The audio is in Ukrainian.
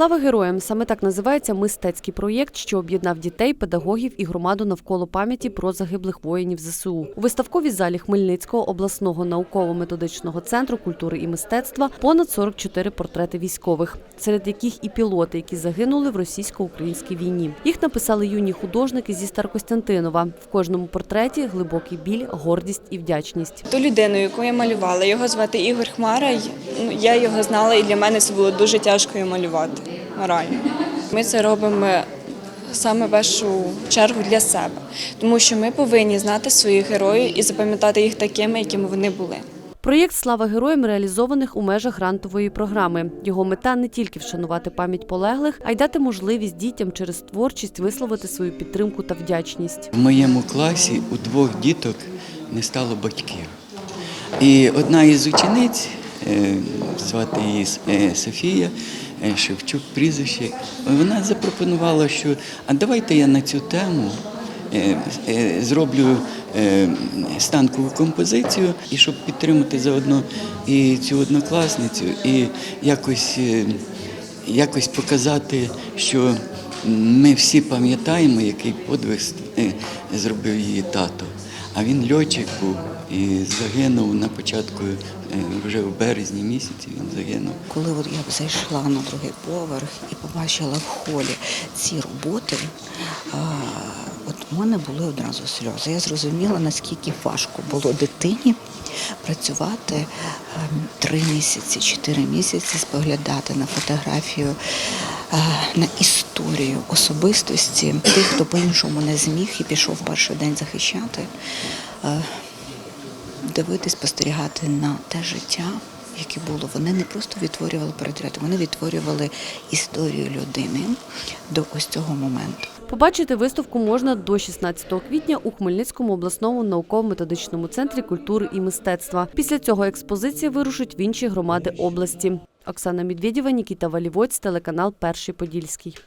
Слава героям! Саме так називається мистецький проєкт, що об'єднав дітей, педагогів і громаду навколо пам'яті про загиблих воїнів ЗСУ. У виставковій залі Хмельницького обласного науково-методичного центру культури і мистецтва понад 44 портрети військових, серед яких і пілоти, які загинули в російсько-українській війні. Їх написали юні художники зі Старокостянтинова. В кожному портреті глибокий біль, гордість і вдячність. Ту людину, яку я малювала, його звати Ігор Хмара. ну, Я його знала, і для мене це було дуже тяжко малювати морально. Ми це робимо саме в першу чергу для себе, тому що ми повинні знати своїх героїв і запам'ятати їх такими, якими вони були. Проєкт Слава героям реалізованих у межах грантової програми. Його мета не тільки вшанувати пам'ять полеглих, а й дати можливість дітям через творчість висловити свою підтримку та вдячність. В моєму класі у двох діток не стало батьків. І одна із учениць, е, звати її е, Софія Шевчук, прізвище, вона запропонувала, що а давайте я на цю тему е, е, зроблю е, станкову композицію, і щоб підтримати заодно і цю однокласницю, і якось. е, якось показати, що ми всі пам'ятаємо, який подвиг е, зробив її тато. А він льотчик був і загинув на початку, е, вже в березні місяці він загинув. Коли от я зайшла на другий поверх і побачила в холі ці роботи, от у мене були одразу сльози. Я зрозуміла, наскільки важко було дитині працювати ем, три місяці, чотири місяці, споглядати на фотографію, е, на історію особистості тих, хто по-іншому не зміг і пішов перший день захищати. Дивитись, спостерігати на те життя, яке було. Вони не просто відтворювали портрети, вони відтворювали історію людини до ось цього моменту. Побачити виставку можна до 16 квітня у Хмельницькому обласному науково-методичному центрі культури і мистецтва. Після цього експозиція вирушить в інші громади області. Оксана Медведєва, Нікіта Валівоць, телеканал Перший Подільський.